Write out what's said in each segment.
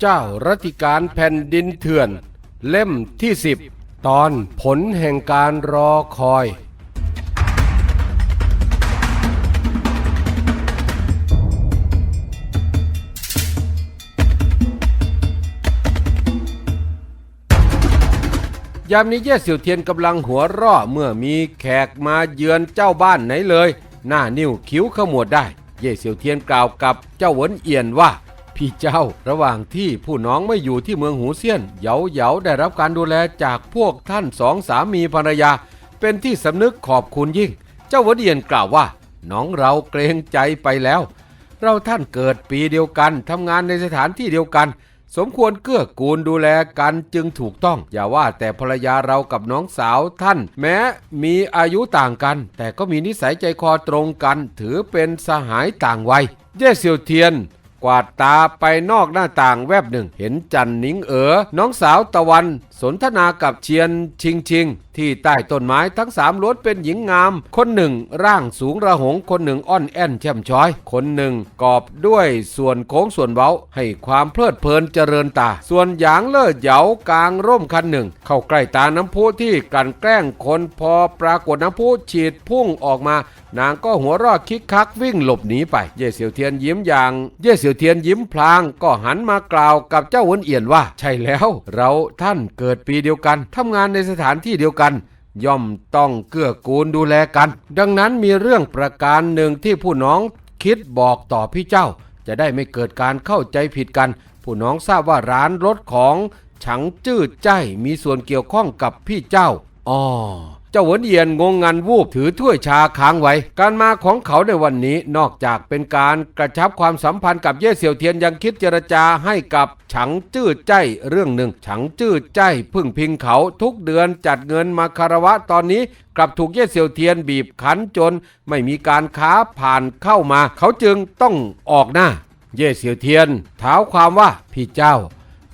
เจ้ารัติการแผ่นดินเถื่อน เล่มที่สิบตอนผลแห่งการรอคอย ยามนี้เย่เสี่ยวเทียนกำลังหัวร่อเมื่อมีแขกมาเยือนเจ้าบ้านไหนเลย หน้านิ้วคิ้วขมวดได้ เย่เสี่ยวเทียนกล่าวกับเจ้าหวนเอียนว่า พี่เจ้า ระหว่างที่ผู้น้องไม่อยู่ที่เมืองหูเซียนเหยาเหยาได้รับการดูแลจากพวกท่านสองสามีภรรยา เป็นที่สำนึกขอบคุณยิ่ง เจ้าวเอียนกล่าวว่า น้องเราเกรงใจไปแล้ว เราท่านเกิดปีเดียวกันทำงานในสถานที่เดียวกัน สมควรเกื้อกูลดูแลกันจึงถูกต้อง อย่าว่าแต่ภรรยาเรากับน้องสาวท่าน แม้มีอายุต่างกัน แต่ก็มีนิสัยใจคอตรงกัน ถือเป็นสหายต่างวัยเย่เซียวเทียน กวาดตาไปนอกหน้าต่างแวบหนึ่ง เห็นจันนิงเอ๋อน้องสาวตะวัน สนทนากับเชียนชิงชิง ที่ใต้ต้นไม้ทั้งสามล้วนเป็นหญิงงาม คนหนึ่งร่างสูงระหง คนหนึ่งอ่อนแอนแช่มช้อย คนหนึ่งกอบด้วยส่วนโค้งส่วนเว้า ให้ความเพลิดเพลินเจริญตา ส่วนหยางเลิศเหยากลางร่มคันหนึ่ง เข้าใกล้ตาน้ำพุที่กันแกล้งคนพอปรากฏน้ำพุฉีดพุ่งออกมา นางก็หัวรอดคิกคักวิ่งหลบหนีไป เย่เสียวเทียนยิ้มอย่าง เย่เสียวเทียนยิ้มพลางก็หันมากล่าวกับเจ้าวนเอียนว่า ใช่แล้ว เราท่านเกิดิดปีเดียวกันทำงานในสถานที่เดียวกัน ย่อมต้องเกื้อกูลดูแลกัน ดังนั้นมีเรื่องประการหนึ่งที่ผู้น้องคิดบอกต่อพี่เจ้า จะได้ไม่เกิดการเข้าใจผิดกัน ผู้น้องทราบว่าร้านรถของฉังจื้อใจมีส่วนเกี่ยวข้องกับพี่เจ้าอ๋อ เจ้าหวนเอียนงงงันวูบถือถ้วยชาค้างไว้ การมาของเขาในวันนี้นอกจากเป็นการกระชับความสัมพันธ์กับเย่เสี่ยวเทียนยังคิดเจรจาให้กับฉังจื้อใจเรื่องหนึ่ง ฉังจื้อใจพึ่งพิงเขาทุกเดือนจัดเงินมาคารวะตอนนี้กลับถูกเย่เสี่ยวเทียนบีบคั้นจน ไม่มีการค้าผ่านเข้ามา เขาจึงต้องออกหน้า เย่เสี่ยวเทียนเท้าความว่าพี่เจ้า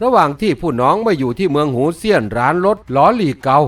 ระหว่างที่ผู้น้องไม่อยู่ที่เมืองหูเซียนร้านรถล้อหลีเกา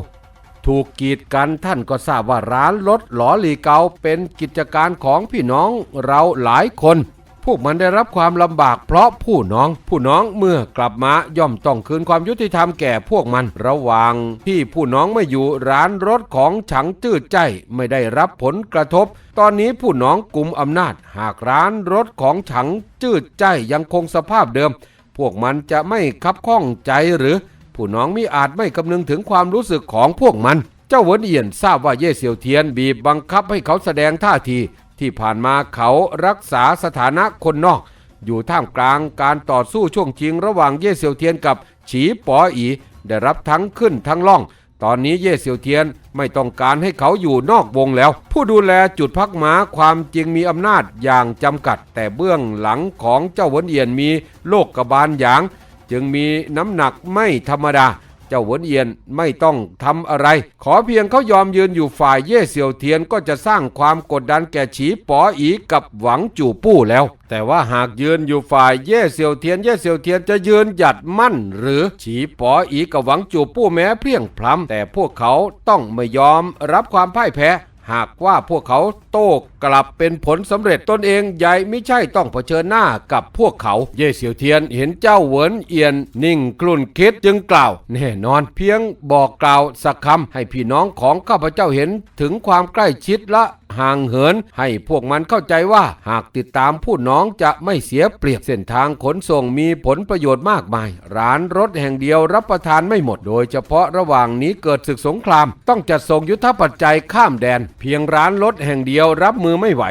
ถูกกีดกันท่านก็ทราบว่าร้านรถหลอหลีเกาเป็นกิจการของพี่น้องเราหลายคน พวกมันได้รับความลำบากเพราะผู้น้องผู้น้องเมื่อกลับมาย่อมต้องคืนความยุติธรรมแก่พวกมันระหว่างที่ผู้น้องไม่อยู่ร้านรถของฉังจื้อใจไม่ได้รับผลกระทบ ตอนนี้ผู้น้องกลุ่มอำนาจ หากร้านรถของฉังจื้อใจยังคงสภาพเดิม พวกมันจะไม่คับข้องใจหรือ ผู้น้องมิอาจไม่คำนึงถึงความรู้สึกของพวกมัน เจ้าเวินเอียนทราบว่าเย่เซียวเทียนบีบบังคับให้เขาแสดงท่าที ที่ผ่านมาเขารักษาสถานะคนนอก อยู่ท่ามกลางการต่อสู้ช่วงชิงระหว่างเย่เซียวเทียนกับฉีป๋ออี ได้รับทั้งขึ้นทั้งล่อง ตอนนี้เย่เซียวเทียนไม่ต้องการให้เขาอยู่นอกวงแล้ว ผู้ดูแลจุดพักม้าความจริงมีอำนาจอย่างจำกัด แต่เบื้องหลังของเจ้าเวินเอียนมีโลกกบาลหยาง จึงมีน้ำหนักไม่ธรรมดา เจ้าหวนเอียนไม่ต้องทำอะไร ขอเพียงเขายอมยืนอยู่ฝ่ายเย่เซียวเทียนก็จะสร้างความกดดันแก่ฉีป๋ออีกับหวังจู่ปู้แล้ว แต่ว่าหากยืนอยู่ฝ่ายเย่เซียวเทียนเย่เซียวเทียนจะยืนหยัดมั่น หรือฉีป๋ออีกับหวังจู่ปู้แม้เพียงพล้ำแต่พวกเขาต้องไม่ยอมรับความพ่ายแพ้ หากว่าพวกเขาโต้กลับเป็นผลสำเร็จตนเองใหญ่ไม่ใช่ต้องเผชิญหน้ากับพวกเขา เย่เสียวเทียนเห็นเจ้าเหวินเอียน นิ่งกลุ่นคิดจึงกล่าว แน่นอน เพียงบอกกล่าวสักคำให้พี่น้องของข้าพเจ้าเห็นถึงความใกล้ชิดละห่างเหินให้พวกมันเข้าใจว่าหากติดตามผู้น้องจะไม่เสียเปรียบเส้นทางขนส่งมีผลประโยชน์มากมาย ร้านรถแห่งเดียวรับประทานไม่หมด โดยเฉพาะระหว่างนี้เกิดศึกสงคราม ต้องจัดส่งยุทธปัจจัยข้ามแดนเพียงร้านรถแห่งเดียวรับมือไม่ไหว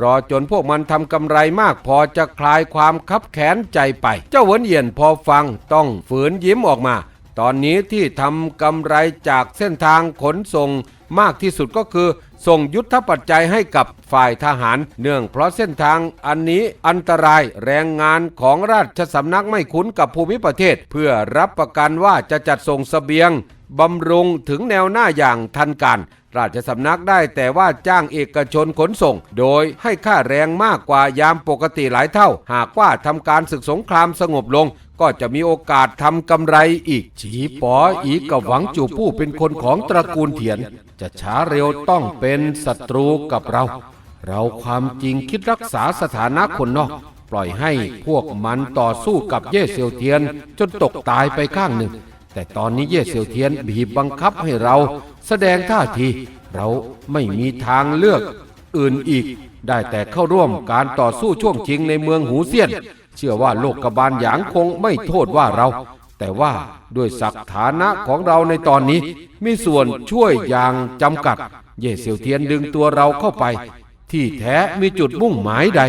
รอจนพวกมันทำกำไรมากพอจะคลายความคับแค้นใจไป เจ้าเหวินเอียนพอฟังต้องฝืนยิ้มออกมา ตอนนี้ที่ทำกำไรจากเส้นทางขนส่งมากที่สุดก็คือ ส่งยุทธปัจจัยให้กับฝ่ายทหาร เนื่องเพราะเส้นทางอันนี้อันตรายแรงงานของราชสำนักไม่คุ้นกับภูมิประเทศ เพื่อรับประกันว่าจะจัดส่งเสบียงบำรุงถึงแนวหน้าอย่างทันการ ราชสำนักได้แต่ว่าจ้างเอกชนขนส่ง โดยให้ค่าแรงมากกว่ายามปกติหลายเท่า หากว่าทำการศึกสงครามสงบลง ก็จะมีโอกาสทำกำไรอีก ฉีป๋ออีกับหวังจูผู้เป็นคนของตระกูลเถียน จะช้าเร็วต้องเป็นศัตรูกับเรา เราความจริงคิดรักษาสถานะคนนอกปล่อยให้พวกมันต่อสู้กับเย่เซียวเทียนจนตกตายไปข้างหนึ่ง แต่ตอนนี้เย่เซียวเทียนบีบบังคับให้เรา แสดงท่าทีเราไม่มีทางเลือกอื่นอีก ได้แต่เข้าร่วมการต่อสู้ช่วงชิงในเมืองหูเซียน เชื่อว่าโลกกบาลหยางคงไม่โทษว่าเรา แต่ว่าด้วยศักฐานะของเราในตอนนี้ มีส่วนช่วยอย่างจำกัด เย่เซียวเทียนดึงตัวเราเข้าไป ที่แท้มีจุดมุ่งหมายใด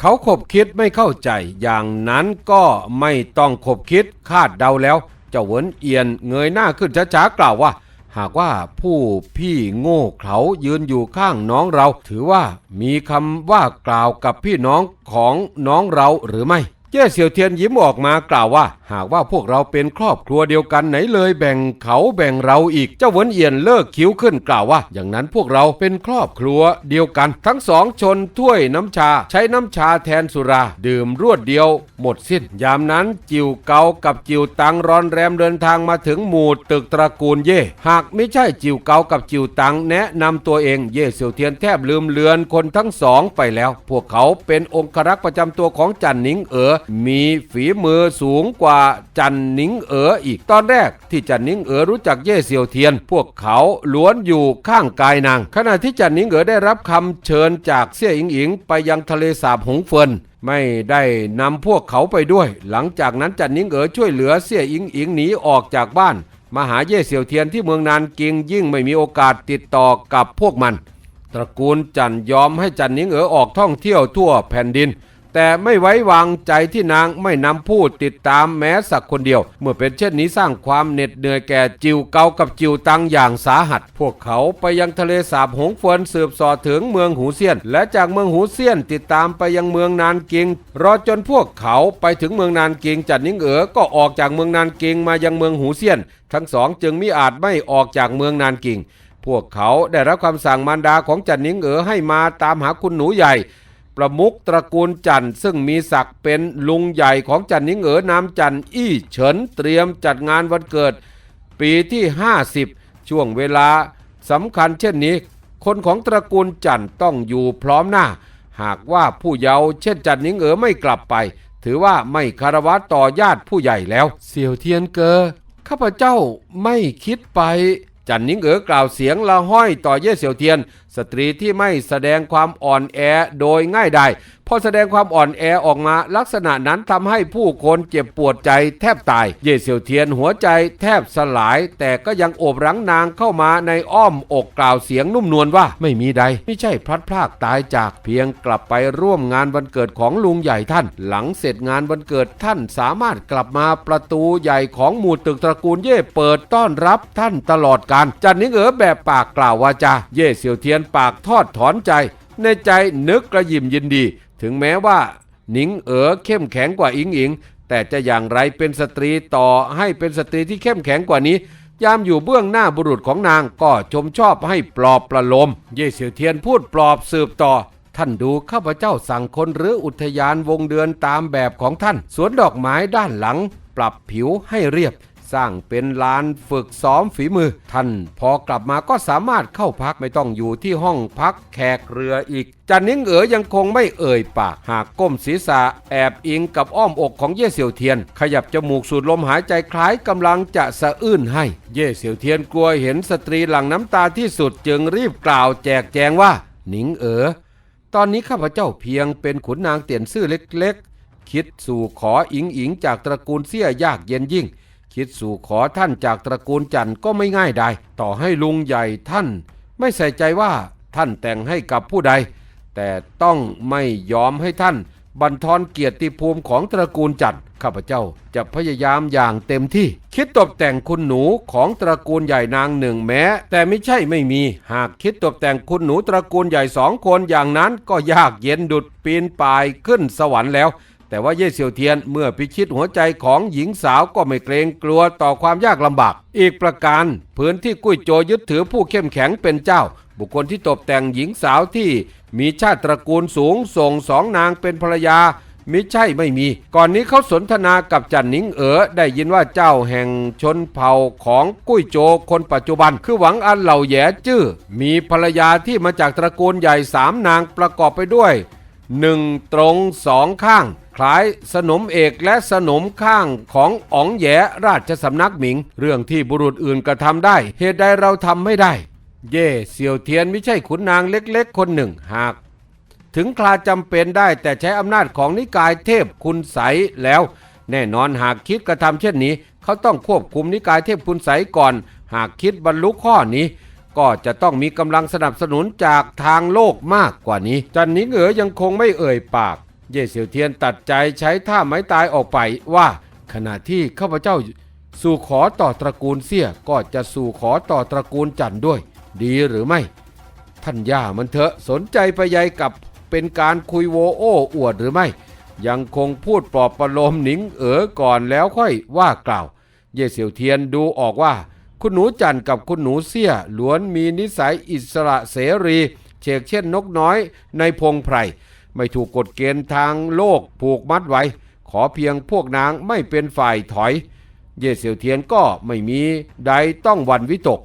เขาขบคิดไม่เข้าใจ อย่างนั้นก็ไม่ต้องขบคิดคาดเดาแล้ว เจ้าเวินเอียนเงยหน้าขึ้นช้าๆกล่าวว่า หากว่าผู้พี่โง่เขายืนอยู่ข้างน้องเรา ถือว่ามีคำว่ากล่าวกับพี่น้องของน้องเราหรือไม่ เจ้เสี่ยวเทียนยิ้มออกมากล่าวว่าหากว่าพวกเราเป็นครอบครัวเดียวกันไหนเลยแบ่งเขาแบ่งเราอีก เจ้าเวินเอียนเลิกคิ้วขึ้นกล่าวว่า อย่างนั้นพวกเราเป็นครอบครัวเดียวกัน ทั้งสองชนถ้วยน้ำชา ใช้น้ำชาแทนสุรา ดื่มรวดเดียว หมดสิ้น ยามนั้นจิวเกากับจิวตังรอนแรมเดินทางมาถึงหมู่ตึกตระกูลเย่ หากไม่ใช่จิวเกากับจิวตังแนะนำตัวเองเย่เสี่ยวเทียนแทบลืมเลือนคนทั้งสองไปแล้ว พวกเขาเป็นองครักษ์ประจำตัวของจันหนิงเอ๋อมีฝีมือสูงกว่าจันนิงเอ๋ออีกตอนแรกที่จันนิงเอ๋อรู้จักเย่เสี่ยวเทียน พวกเขาล้วนอยู่ข้างกายนาง ขณะที่จันนิงเอ๋อได้รับคำเชิญจากเสี่ยอิงอิง ไปยังทะเลสาบหงเฟินไม่ได้นำพวกเขาไปด้วย หลังจากนั้นจันนิงเอ๋อช่วยเหลือเสี่ยอิงอิงหนีออกจากบ้านมาหาเย่เสี่ยวเทียนที่เมืองนานกิงยิ่งไม่มีโอกาสติดต่อกับพวกมัน ตระกูลจันยอมให้จันนิงเอ๋อออกท่องเที่ยวทั่วแผ่นดิน แต่ไม่ไว้วางใจที่นางไม่นำผู้ติดตามแม้สักคนเดียว เมื่อเป็นเช่นนี้สร้างความเหน็ดเหนื่อยแก่จิวเกากับจิวตังอย่างสาหัส พวกเขาไปยังทะเลสาบหงเฟินสืบสอดถึงเมืองหูเซียน และจากเมืองหูเซียนติดตามไปยังเมืองนานกิง รอจนพวกเขาไปถึงเมืองนานกิงจันนิงเอ๋อก็ออกจากเมืองนานกิงมายังเมืองหูเซียน ทั้งสองจึงมิอาจไม่ออกจากเมืองนานกิงพวกเขาได้รับคำสั่งมารดาของจันนิงเอ๋อให้มาตามหาคุณหนูใหญ่ ประมุขตระกูลจันทร์ซึ่งมีศักดิ์เป็นลุงใหญ่ของจันนิงเอ๋อนามจันอี้เฉินเตรียมจัดงานวันเกิด ปีที่ 50 ช่วงเวลาสำคัญเช่นนี้ คนของตระกูลจันทร์ต้องอยู่พร้อมหน้า หากว่าผู้เยาว์เช่นจันนิงเอ๋อไม่กลับไป ถือว่าไม่คารวะต่อญาติผู้ใหญ่แล้ว เสี่ยวเทียนเกอข้าพเจ้าไม่คิดไป จันนิงเอ๋อกล่าวเสียงละห้อยต่อเย่เสี่ยวเทียน สตรีที่ไม่แสดงความอ่อนแอโดยง่ายดายพอแสดงความอ่อนแอออกมาลักษณะนั้นทำให้ผู้คนเจ็บปวดใจแทบตาย เย่เสี่ยวเทียนหัวใจแทบสลาย แต่ก็ยังโอบรั้งนางเข้ามาในอ้อมอกกล่าวเสียงนุ่มนวลว่าไม่มีใด ไม่ใช่พลัดพรากตายจากเพียงกลับไปร่วมงานวันเกิดของลุงใหญ่ท่าน หลังเสร็จงานวันเกิดท่านสามารถกลับมาประตูใหญ่ของหมู่ตึกตระกูลเย่เปิดต้อนรับท่านตลอดการจันนิงเอ๋อแบบปากกล่าววาจาเย่เสี่ยวเทียนปากทอดถอนใจ ในใจนึกกระยิมยินดี ถึงแม้ว่า หนิงเอ๋อเข้มแข็งกว่าอิงอิง แต่จะอย่างไรเป็นสตรีต่อให้เป็นสตรีที่เข้มแข็งกว่านี้ ยามอยู่เบื้องหน้าบุรุษของนางก็ชมชอบให้ปลอบประโลม เย่เสี่ยวเทียนพูดปลอบสืบต่อท่านดูข้าพเจ้าสั่งคนหรืออุทยานวงเดือนตามแบบของท่าน สวนดอกไม้ด้านหลัง ปรับผิวให้เรียบ สร้างเป็นลานฝึกซ้อมฝีมือ ท่านพอกลับมาก็สามารถเข้าพักไม่ต้องอยู่ที่ห้องพักแขกเรืออีกจันนิงเอ๋อยังคงไม่เอ่ยปาก หากก้มศีรษะแอบอิงกับอ้อมอกของเย่เสี่ยวเทียน ขยับจมูกสูดลมหายใจคล้ายกำลังจะสะอื้นให้ เย่เสี่ยวเทียนกลัวเห็นสตรีหลั่งน้ำตาที่สุดจึงรีบกล่าวแจกแจงว่าหนิงเอ๋อตอนนี้ข้าพเจ้าเพียงเป็นขุนนางเตียนซื่อเล็กๆ คิดสู่ขออิงอิงจากตระกูลเสี้ยยากเย็นยิ่ง คิดสู่ขอท่านจากตระกูลจันทร์ก็ไม่ง่ายได้ต่อให้ลุงใหญ่ท่าน ไม่ใส่ใจว่าท่านแต่งให้กับผู้ใด แต่ต้องไม่ยอมให้ท่าน บันทอนเกียรติภูมิของตระกูลจันทร์ข้าพเจ้าจะพยายามอย่างเต็มที่ คิดตกแต่งคุณหนูของตระกูลใหญ่นางหนึ่งแม้ แต่ไม่ใช่ไม่มี หากคิดตกแต่งคุณหนูตระกูลใหญ่สองคนอย่างนั้นก็ยากเย็นดุดปีนป่ายขึ้นสวรรค์แล้ว แต่ว่าเย่เสี่ยวเทียนเมื่อพิชิตหัวใจของหญิงสาวก็ไม่เกรงกลัวต่อความยากลำบาก อีกประการพื้นที่กุ้ยโจยึดถือผู้เข้มแข็งเป็นเจ้า บุคคลที่ตกแต่งหญิงสาวที่มีชาติตระกูลสูงส่งสองนางเป็นภรรยามิใช่ไม่มี ก่อนนี้เขาสนทนากับจันนิงเอ๋อได้ยินว่าเจ้าแห่งชนเผ่าของกุ้ยโจคนปัจจุบัน คือหวังอันเหล่าแย่จื้อ มีภรรยาที่มาจากตระกูลใหญ่สามนางประกอบไปด้วยหนึ่งตรงสองข้าง คล้ายสนมเอกและสนมข้างของอ๋องแยราชสำนักหมิง เรื่องที่บุรุษอื่นกระทำได้ เหตุใดเราทำไม่ได้ เย่เสี่ยวเทียนไม่ใช่ขุนนางเล็กๆ คนหนึ่งหาก ถึงคราจำเป็นได้แต่ใช้อำนาจของนิกายเทพคุณใสแล้ว แน่นอนหากคิดกระทำเช่นนี้ เขาต้องควบคุมนิกายเทพคุณใสก่อน หากคิดบรรลุข้อนี้ก็จะต้องมีกำลังสนับสนุนจากทางโลกมากกว่านี้ จันนิงเอ๋อยังคงไม่เอ่ยปาก เย่เสี่ยวเทียนตัดใจใช้ท่าไม้ตายออกไปว่า ขณะที่ข้าพเจ้าสู่ขอต่อตระกูลเสี่ยก็จะสู่ขอต่อตระกูลจันด้วย ดีหรือไม่ ท่านย่ามันเถอะสนใจไปใยกับเป็นการคุยโวโอ้อวดหรือไม่ ยังคงพูดปลอบประโลมหนิงเอ๋อก่อนแล้วค่อยว่ากล่าว เย่เสี่ยวเทียนดูออกว่า คุณหนูจันกับคุณหนูเสี่ยล้วนมีนิสัยอิสระเสรีเชกเช่นนกน้อยในพงไพร ไม่ถูกกฎเกณฑ์ทางโลกผูกมัดไว้ ขอเพียงพวกนางไม่เป็นฝ่ายถอย เย่เสี่ยวเทียนก็ไม่มีใดต้องวันวิตก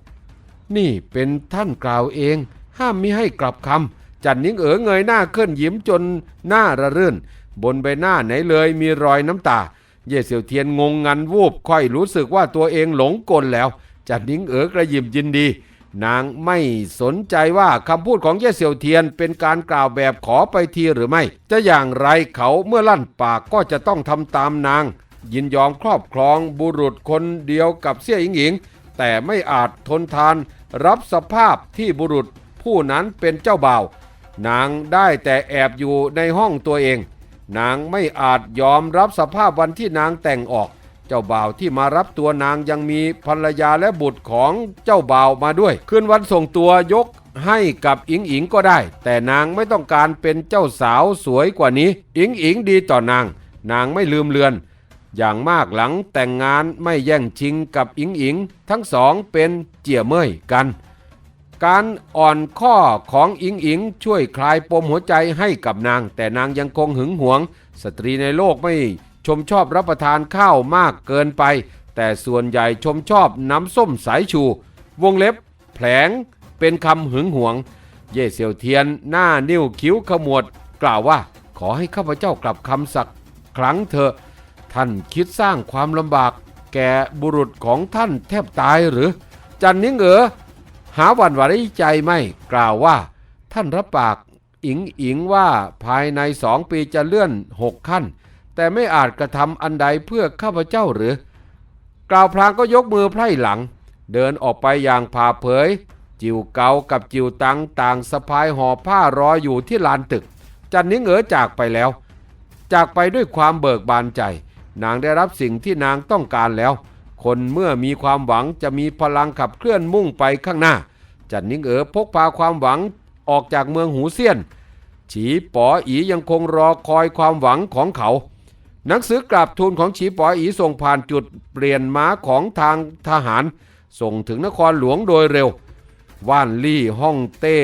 นี่เป็นท่านกล่าวเอง ห้ามมิให้กลับคำจันนิ้งเอ๋อเงยหน้าขึ้นยิ้มจนหน้าระรื่น บนใบหน้าไหนเลยมีรอยน้ำตา เย่เสี่ยวเทียนงงงันวูบค่อยรู้สึกว่าตัวเองหลงกลแล้ว จันนิ้งเอ๋อกระยิมยินดี นางไม่สนใจว่าคำพูดของเย่เสี่ยวเทียนเป็นการกล่าวแบบขอไปทีหรือไม่ จะอย่างไรเขาเมื่อลั่นปากก็จะต้องทำตามนาง ยินยอมครอบครองบุรุษคนเดียวกับเสี่ยหญิงหญิง แต่ไม่อาจทนทาน รับสภาพที่บุรุษผู้นั้นเป็นเจ้าบ่าว นางได้แต่แอบอยู่ในห้องตัวเอง นางไม่อาจยอมรับสภาพวันที่นางแต่งออก เจ้าบ่าวที่มารับตัวนางยังมีภรรยาและบุตรของเจ้าบ่าวมาด้วย คืนวันส่งตัวยกให้กับอิงอิงก็ได้ แต่นางไม่ต้องการเป็นเจ้าสาวสวยกว่านี้ อิงอิงดีต่อนาง นางไม่ลืมเลือน อย่างมากหลังแต่งงานไม่แย่งชิงกับอิงอิง ทั้งสองเป็นเจี่ยเมยกัน การอ่อนข้อของอิงอิงช่วยคลายปมหัวใจให้กับนาง แต่นางยังคงหึงหวง สตรีในโลกไม่ ชมชอบรับประทานข้าวมากเกินไป แต่ส่วนใหญ่ชมชอบน้ำส้มสายชู วงเล็บ แผลง เป็นคำหึงหวง เย่เสี่ยวเทียนหน้านิ้วคิ้วขมวด กล่าวว่าขอให้ข้าพเจ้ากลับคำสักครั้งเถอะท่านคิดสร้างความลำบาก แก่บุรุษของท่านแทบตายหรือ จันนิ้งเอ๋อหาหวันไหวใจไม่กล่าวว่า ท่านรับปากอิงอิงว่าภายในสองปีจะเลื่อนหกขั้น แต่ไม่อาจกระทำอันใดเพื่อข้าพเจ้าหรือ กล่าวพลางก็ยกมือไพร่หลัง เดินออกไปอย่างผ่าเผย จิวเกากับจิวตังต่างสะพายห่อผ้ารออยู่ที่ลานตึก จันนิงเอ๋อจากไปแล้ว จากไปด้วยความเบิกบานใจ นางได้รับสิ่งที่นางต้องการแล้ว คนเมื่อมีความหวังจะมีพลังขับเคลื่อนมุ่งไปข้างหน้า จันนิงเอ๋อพกพาความหวังออกจากเมืองหูเซียน ฉีป๋ออียังคงรอคอยความหวังของเขา หนังสือกราบทูลของฉีป๋ออีส่งผ่านจุดเปลี่ยนม้าของทางทหาร ส่งถึงนครหลวงโดยเร็ว ว่านลี่ห้องเต้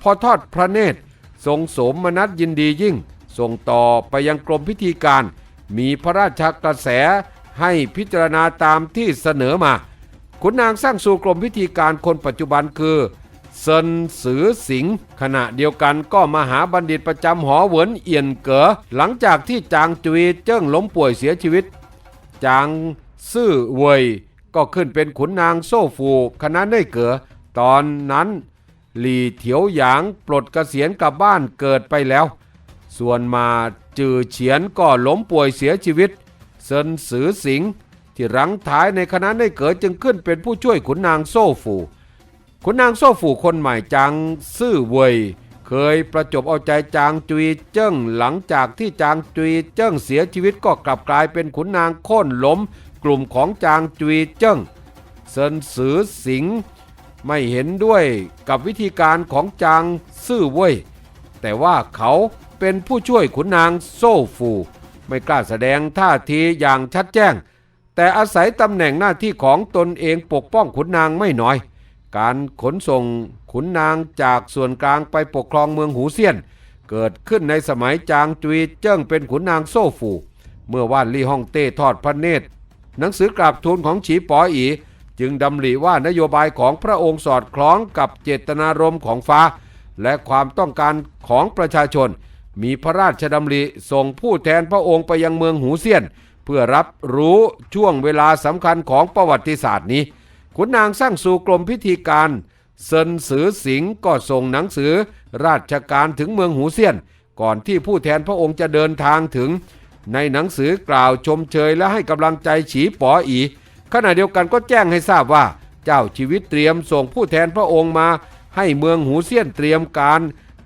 พอทอดพระเนตร ทรงสมมนัตยินดียิ่ง ส่งต่อไปยังกรมพิธีการ มีพระราชกระแสให้พิจารณาตามที่เสนอมา ขุนนางสร้างสู่กรมพิธีการคนปัจจุบันคือ เซินสือสิง ขณะเดียวกันก็มาหาบัณฑิตประจำหอเหวินเอียนเก๋อหลังจากที่จางจุยเจิ้งล้มป่วยเสียชีวิต จางซื่อเวยก็ขึ้นเป็นขุนนางโซ่ฟูคณะเน่ยเก๋อตอนนั้น หลี่เถียวหยางปลดเกษียณกลับบ้านเกิดไปแล้ว ส่วนมาจือเฉียนก็ล้มป่วยเสียชีวิต เซินสือสิงที่รังท้ายในคณะได้เกิดจึงขึ้นเป็นผู้ช่วยขุนนางโซ่ฟู ขุนนางโซ่ฟูคนใหม่จางซื่อเวยเคยประจบเอาใจจางจุยเจิ้งหลังจากที่จางจุยเจิ้งเสียชีวิตก็กลับกลายเป็นขุนนางโค่นล้ม กลุ่มของจางจุยเจิ้งเซินสือสิงไม่เห็นด้วยกับวิธีการของจางซื่อเว่ยแต่ว่าเขาเป็นผู้ช่วยขุนนางโซ่ฟู ไม่กล้าแสดงท่าทีอย่างชัดแจ้ง แต่อาศัยตำแหน่งหน้าที่ของตนเองปกป้องขุนนางไม่น้อย การขนส่งขุนนางจากส่วนกลางไปปกครองเมืองหูเซียน เกิดขึ้นในสมัยจางจุยเจิ้งเป็นขุนนางโซ่ฟู เมื่อว่านลี่ฮ่องเต้ทอดพระเนตร หนังสือกราบทูลของฉีป๋ออี จึงดำริว่านโยบายของพระองค์สอดคล้องกับเจตนารมณ์ของฟ้า และความต้องการของประชาชน มีพระราชดำริส่งผู้แทนพระองค์ไปยังเมืองหูเซียน เพื่อรับรู้ช่วงเวลาสำคัญของประวัติศาสตร์นี้ ขุนนางสร้างสู่กรมพิธีการเซินสือสิงก็ส่งหนังสือราชการถึงเมืองหูเซียน ก่อนที่ผู้แทนพระองค์จะเดินทางถึง ในหนังสือกล่าวชมเชยและให้กำลังใจฉีป๋ออีขณะเดียวกันก็แจ้งให้ทราบว่า เจ้าชีวิตเตรียมส่งผู้แทนพระองค์มา ให้เมืองหูเซียนเตรียมการ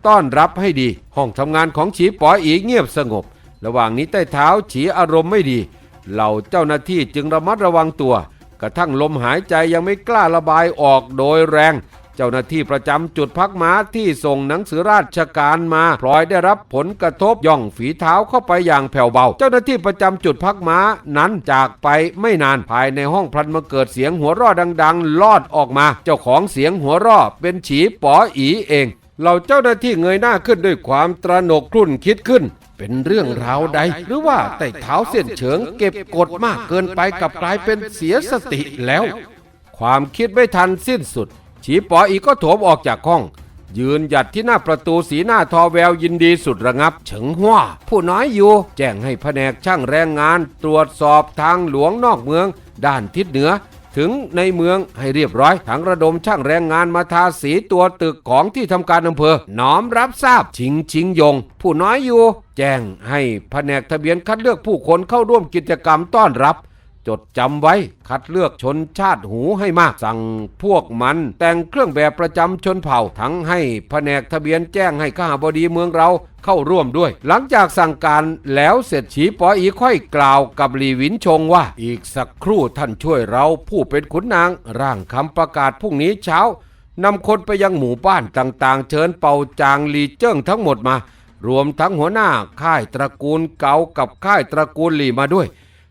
ต้อนรับให้ดี ห้องทำงานของฉีป๋ออีเงียบสงบ ระหว่างนี้ใต้เท้าฉีอารมณ์ไม่ดี เหล่าเจ้าหน้าที่จึงระมัดระวังตัว กระทั่งลมหายใจยังไม่กล้าระบายออกโดยแรง เจ้าหน้าที่ประจำจุดพักม้าที่ส่งหนังสือราชการมาพลอยได้รับผลกระทบย่องฝีเท้าเข้าไปอย่างแผ่วเบา เจ้าหน้าที่ประจำจุดพักม้านั้นจากไปไม่นานภายในห้องพลันมาเกิดเสียงหัวราะดัง ๆ ลอดออกมา เจ้าของเสียงหัวราะเป็นฉีป๋ออีเอง เราเจ้าหน้าที่เงยหน้าขึ้นด้วยความตระหนกครุ่นคิดขึ้น เป็นเรื่องราวใด หรือว่าไต่เท้าเส้นเฉิงเก็บกดมากเกินไปกับกลายเป็นเสียสติแล้ว ความคิดไม่ทันสิ้นสุด ฉีปออีก็โถมออกจากห้อง ยืนหยัดที่หน้าประตูสีหน้าทอแววยินดีสุดระงับ เฉิงหัวผู้น้อยอยู่ แจ้งให้แผนกช่างแรงงาน ตรวจสอบทางหลวงนอกเมือง ด้านทิศเหนือ ถึงในเมืองให้เรียบร้อย ทั้งระดมช่างแรงงานมาทาสีตัวตึกของที่ทำการอำเภอ น้อมรับทราบชิงชิงยง ผู้น้อยอยู่ แจ้งให้แผนกทะเบียนคัดเลือกผู้คนเข้าร่วมกิจกรรมต้อนรับ จดจำไว้ คัดเลือกชนชาติหูให้มาก สั่งพวกมันแต่งเครื่องแบบประจำชนเผ่า ทั้งให้แผนกทะเบียนแจ้งให้ข้าบดีเมืองเราเข้าร่วมด้วย หลังจากสั่งการแล้วเสร็จฉีปออีค่อยกล่าวกับหลีวินชงว่า อีกสักครู่ท่านช่วยเราผู้เป็นขุนนางร่างคำประกาศพรุ่งนี้เช้านำคนไปยังหมู่บ้านต่างๆ เชิญเป่าจางลีเจิ้งทั้งหมดมา รวมทั้งหัวหน้าค่ายตระกูลเกากับค่ายตระกูลหลีมาด้วย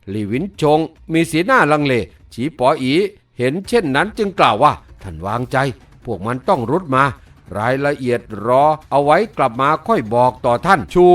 หลี่วินชง มีสีหน้าลังเล ฉีปออี เห็นเช่นนั้นจึงกล่าวว่า ท่านวางใจ พวกมันต้องรุดมา รายละเอียดรอเอาไว้กลับมาค่อยบอกต่อท่าน ชู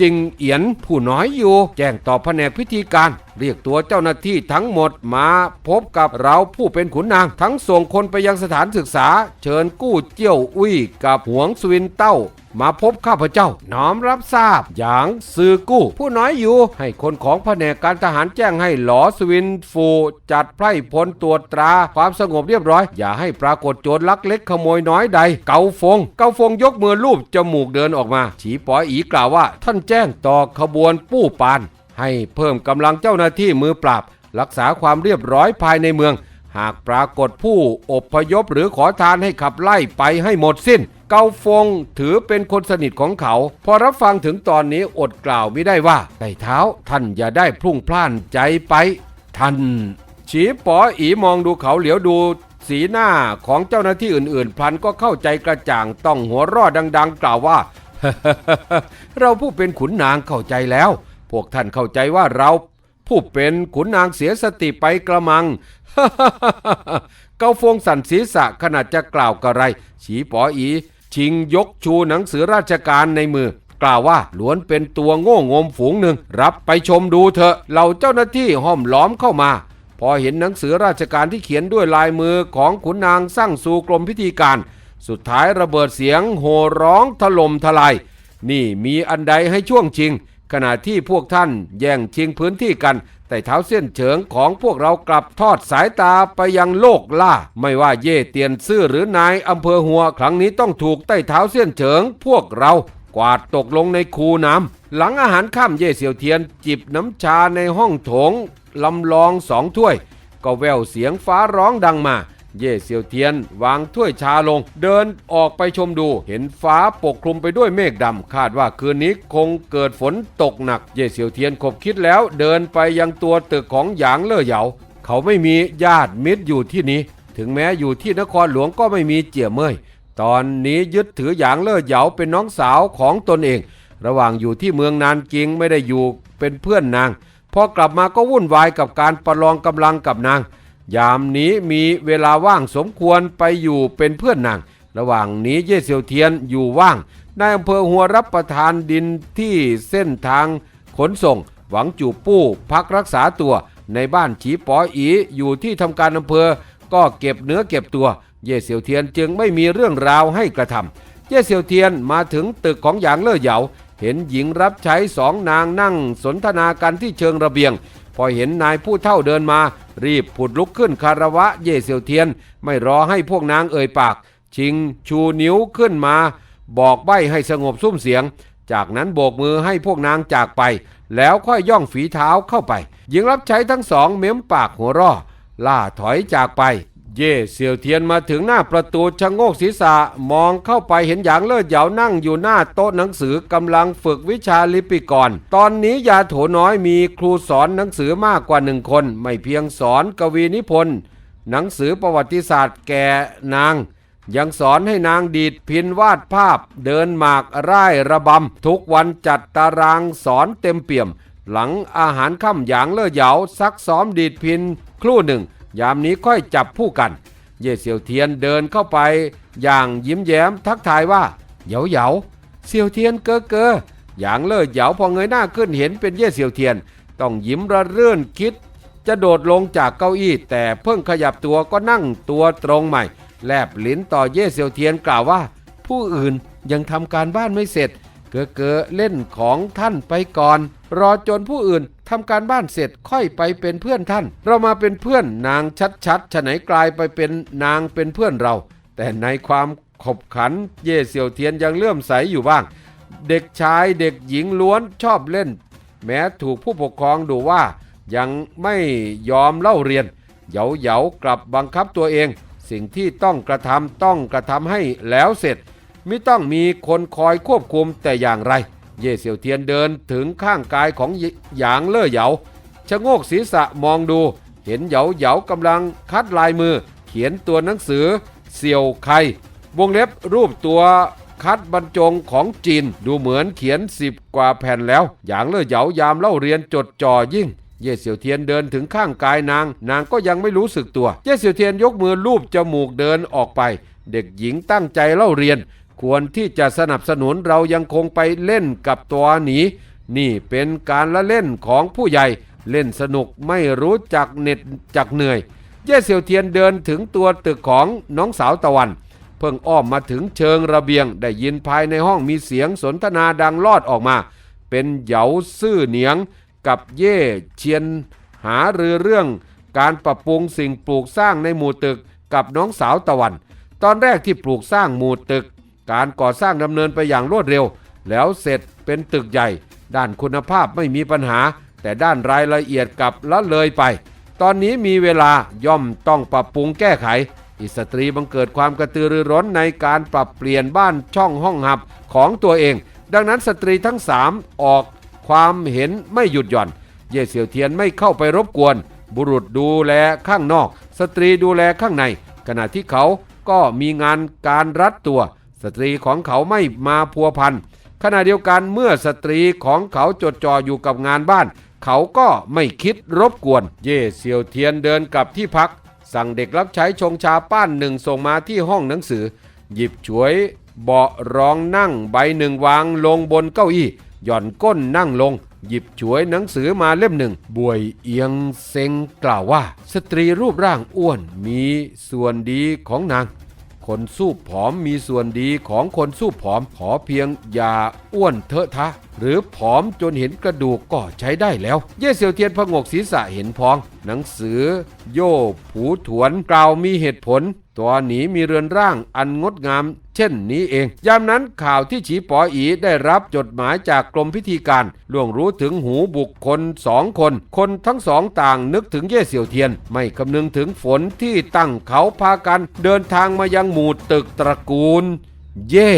จิงเอียนผู้น้อยอยู่ แจ้งต่อแผนกพิธีการ เรียกตัวเจ้าหน้าที่ทั้งหมดมาพบกับเราผู้เป็นขุนนาง ทั้งส่งคนไปยังสถานศึกษา เชิญกู้เจี้ยวอุ้ยกับหวงสวินเต้ามาพบข้าพเจ้า น้อมรับทราบ อย่างซือกู้ ผู้น้อยอยู่ ให้คนของแผนกการทหารแจ้งให้หลอสวินฟู จัดไพร่พลตรวจตรา ความสงบเรียบร้อย อย่าให้ปรากฏโจรลักเล็กขโมยน้อยใด เกาฟง เกาฟงยกมือลูบจมูกเดินออกมา ฉีปอยอีกล่าวว่า ท่านแจ้งต่อขบวนปู้ปาน ให้เพิ่มกำลังเจ้าหน้าที่มือปราบ รักษาความเรียบร้อยภายในเมือง หากปรากฏผู้อพยพหรือขอทานให้ขับไล่ไปให้หมดสิ้น เกาฟงถือเป็นคนสนิทของเขา พอรับฟังถึงตอนนี้อดกล่าวไม่ได้ว่าไต่เท้าท่านอย่าได้พรุ่งพล่านใจไป ท่านฉีปออีมองดูเขาเหลียวดูสีหน้าของเจ้าหน้าที่อื่นๆ พลันก็เข้าใจกระจ่างต้องหัวร่อดัง ๆ กล่าวว่า เราผู้เป็นขุนนางเข้าใจแล้ว พวกท่านเข้าใจว่าเราผู้เป็นขุนนางเสียสติไปกระมัง เกาฟงสันศีรษะขณะจะกล่าวกระไร ฉีปออี ชิงยกชูหนังสือราชการในมือกล่าวว่าล้วนเป็นตัวโง่งมฝูงหนึ่ง รับไปชมดูเถอะเหล่าเจ้าหน้าที่ห้อมล้อมเข้ามา พอเห็นหนังสือราชการที่เขียนด้วยลายมือของขุนนางสร้างสู่กรมพิธีการ สุดท้ายระเบิดเสียงโห่ร้องถล่มทลาย นี่มีอันใดให้ช่วงชิง ขณะที่พวกท่านแย่งชิงพื้นที่กัน แต่เท้าเส้นเฉิงของพวกเรากลับทอดสายตาไปยังโลกล่า ไม่ว่าเย่เตียนซื่อหรือนายอำเภอหัว ครั้งนี้ต้องถูกใต้เท้าเส้นเฉิง พวกเรากวาดตกลงในคูน้ำหลังอาหารข้ามเย่เสียวเทียน จิบน้ำชาในห้องโถงลำลองสองถ้วย ก็แววเสียงฟ้าร้องดังมา เย่เซียวเทียน วางถ้วยชาลง เดินออกไปชมดู เห็นฟ้าปกคลุมไปด้วยเมฆดำคาดว่าคืนนี้คงเกิดฝนตกหนัก เย่เซียวเทียนคบคิดแล้ว เดินไปยังตัวตึกของหยางเล่อเหยา เขาไม่มีญาติมิตรอยู่ที่นี้ ถึงแม้อยู่ที่นครหลวงก็ไม่มีเจียเมยตอนนี้ยึดถือหยางเล่อเหยาเป็นน้องสาวของตนเอง ระหว่างอยู่ที่เมืองนานกิงไม่ได้อยู่เป็นเพื่อนนางพอกลับมาก็วุ่นวายกับการประลองกำลังกับนาง ยามนี้มีเวลาว่างสมควรไปอยู่เป็นเพื่อนนาง ระหว่างนี้เย่เซียวเทียนอยู่ว่างนายอำเภอหัวรับประทานดินที่เส้นทางขนส่ง หวังจูปู้พักรักษาตัวในบ้านฉีปออีอยู่ที่ทำการอำเภอ ก็เก็บเนื้อเก็บตัว เย่เซียวเทียนจึงไม่มีเรื่องราวให้กระทำเย่เซียวเทียนมาถึงตึกของหยางเล่อเหยาเห็นหญิงรับใช้สองนางนั่งสนทนากันที่เชิงระเบียงพอเห็นนายผู้เท่าเดินมา รีบผุดลุกขึ้นคารวะเย่เซียวเทียน ไม่รอให้พวกนางเอ่ยปาก ชิงชูนิ้วขึ้นมา บอกใบ้ให้สงบซุ้มเสียง จากนั้นโบกมือให้พวกนางจากไป แล้วค่อยย่องฝีเท้าเข้าไปหญิงรับใช้ทั้งสองเม้มปากหัวร่อล่าถอยจากไป เย่เซี่ยวเทียนมาถึงหน้าประตูชะโงกศีรษะมองเข้าไปเห็นหยางเลิศเหยานั่งอยู่หน้าโต๊ะหนังสือกำลังฝึกวิชาลิปิกร ตอนนี้ยาโถน้อยมีครูสอนหนังสือมากกว่าหนึ่งคน ไม่เพียงสอนกวีนิพนธ์หนังสือประวัติศาสตร์แก่นาง ยังสอนให้นางดีดพินวาดภาพ เดินหมากร่ายระบำ ทุกวันจัดตารางสอนเต็มเปี่ยม หลังอาหารค่ำหยางเล่อเหยาซักซ้อมดีดพินครู่หนึ่ง ยามนี้ค่อยจับผู้กัน เย่เสี่ยวเทียนเดินเข้าไป อย่างยิ้มแย้มทักทายว่าเหยาเหยาเสี่ยวเทียนเกอเก้อหยางเล่อเหยาพอเงยหน้าขึ้นเห็นเป็นเย่เสี่ยวเทียน ต้องยิ้มระเรื่นคิด จะโดดลงจากเก้าอี้ แต่เพิ่งขยับตัวก็นั่งตัวตรงใหม่ แลบลิ้นต่อเย่เซียวเทียนกล่าวว่า ผู้อื่นยังทำการบ้านไม่เสร็จ เกอเกอเล่นของท่านไปก่อน รอจนผู้อื่น ทำการบ้านเสร็จค่อยไปเป็นเพื่อนท่าน เรามาเป็นเพื่อนนางชัดๆฉะไหนกลายไปเป็นนางเป็นเพื่อนเรา แต่ในความขบขันเย่เซี่ยวเทียนยังเลื่อมใสอยู่บ้าง เด็กชายเด็กหญิงล้วนชอบเล่น แม้ถูกผู้ปกครองดูว่ายังไม่ยอมเล่าเรียน เหยาเหยากลับบังคับตัวเอง สิ่งที่ต้องกระทำต้องกระทำให้แล้วเสร็จ ไม่ต้องมีคนคอยควบคุมแต่อย่างไร เย่เสี่ยวเทียนเดินถึงข้างกายของหยางเล่อเหยาชะโงกศีรษะมองดู เห็นเหยาเหยากำลังคัดลายมือ เขียนตัวหนังสือ เสี่ยวไควงเล็บรูปตัวคัดบรรจงของจีนดูเหมือนเขียนสิบกว่าแผ่นแล้ว อย่างเล่อเหยายามเล่าเรียนจดจ่อยิ่ง เย่เสี่ยวเทียนเดินถึงข้างกายนาง นางก็ยังไม่รู้สึกตัว เย่เสี่ยวเทียนยกมือลูบจมูกเดินออกไป เด็กหญิงตั้งใจเล่าเรียน ควรที่จะสนับสนุนเรายังคงไปเล่นกับตัวหนี นี่เป็นการละเล่นของผู้ใหญ่ เล่นสนุกไม่รู้จักเหน็ดจักเหนื่อย เย่เสี่ยวเทียนเดินถึงตัวตึกของน้องสาวตะวัน เพิ่งอ้อมมาถึงเชิงระเบียง ได้ยินภายในห้องมีเสียงสนทนาดังลอดออกมา เป็นเหยาซื่อเหนียงกับเย่เชียนหารือเรื่อง การปรับปรุงสิ่งปลูกสร้างในหมู่ตึกกับน้องสาวตะวัน ตอนแรกที่ปลูกสร้างหมู่ตึก การก่อสร้างดำเนินไปอย่างรวดเร็ว แล้วเสร็จเป็นตึกใหญ่ ด้านคุณภาพไม่มีปัญหา แต่ด้านรายละเอียดกลับละเลยไป ตอนนี้มีเวลาย่อมต้องปรับปรุงแก้ไข อิสตรีบังเกิดความกระตือรือร้นในการปรับเปลี่ยนบ้านช่องห้องหับของตัวเอง ดังนั้นสตรีทั้งสามออกความเห็นไม่หยุดหย่อน เย่เสี่ยวเทียนไม่เข้าไปรบกวน บุรุษดูแลข้างนอก สตรีดูแลข้างใน ขณะที่เขาก็มีงานการรัดตัว สตรีของเขาไม่มาพัวพันขณะเดียวกันเมื่อสตรีของเขาจดจ่ออยู่กับงานบ้าน เขาก็ไม่คิดรบกวน เย่เซียวเทียนเดินกลับที่พัก สั่งเด็กรับใช้ชงชาป้านหนึ่งส่งมาที่ห้องหนังสือ หยิบฉวยเบาะรองนั่งใบหนึ่งวางลงบนเก้าอี้ หย่อนก้นนั่งลง หยิบฉวยหนังสือมาเล่มหนึ่งบวยเอียงเซ็งกล่าวว่า สตรีรูปร่างอ้วนมีส่วนดีของนาง คนสู้ผอมมีส่วนดีของคนสู้ผอม ขอเพียงอย่าอ้วนเถอะทะ หรือผอมจนเห็นกระดูกก็ใช้ได้แล้ว เย่เสียวเทียนพงกศีรษะเห็นพอง หนังสือ โย่ผูถวนกล่าวมีเหตุผล ตัวหนีมีเรือนร่างอันงดงาม เช่นนี้เอง ยามนั้นข่าวที่ฉีปออีได้รับจดหมายจากกรมพิธีการล่วงรู้ถึงหูบุคคลสองคน คนทั้งสองต่างนึกถึงเย่เสี่ยวเทียน ไม่คำนึงถึงฝนที่ตั้งเขาพากัน เดินทางมายังหมู่ตึกตระกูล เย่